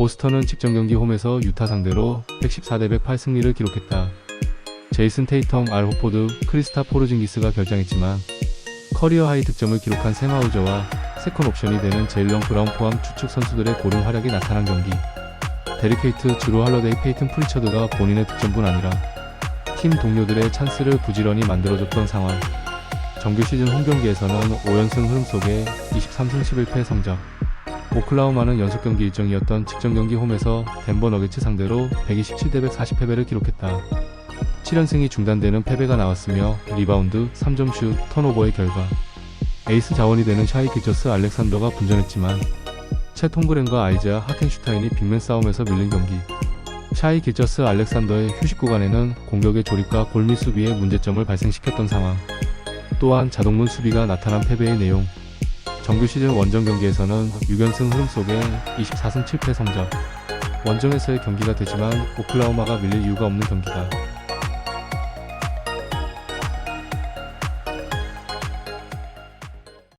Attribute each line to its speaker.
Speaker 1: 보스턴은 직전 경기 홈에서 유타 상대로 114대 108 승리를 기록했다. 제이슨 테이텀, 알 호포드, 크리스타 포르징기스가 결장했지만 커리어 하이 득점을 기록한 샘 하우저와 세컨 옵션이 되는 제일런 브라운 포함 주축 선수들의 고른 활약이 나타난 경기. 데릭 헤이트, 주로 할러데이, 페이튼 프리처드가 본인의 득점뿐 아니라 팀 동료들의 찬스를 부지런히 만들어줬던 상황. 정규 시즌 홈 경기에서는 5연승 흐름 속에 23승 11패 성적. 오클라호마는 연속 경기 일정이었던 직전 경기 홈에서 덴버 너게츠 상대로 127대 140 패배를 기록했다. 7연승이 중단되는 패배가 나왔으며 리바운드, 3점 슛, 턴오버의 결과. 에이스 자원이 되는 샤이 기저스 알렉산더가 분전했지만 채 톰그렌과 아이자 하켄슈타인이 빅맨 싸움에서 밀린 경기. 샤이 기저스 알렉산더의 휴식 구간에는 공격의 조립과 골밑 수비에 문제점을 발생시켰던 상황. 또한 자동문 수비가 나타난 패배의 내용 정규 시즌 원정 경기에서는 6연승 흐름 속에 24승 7패 성적 원정에서의 경기가 되지만 오클라호마가 밀릴 이유가 없는 경기다.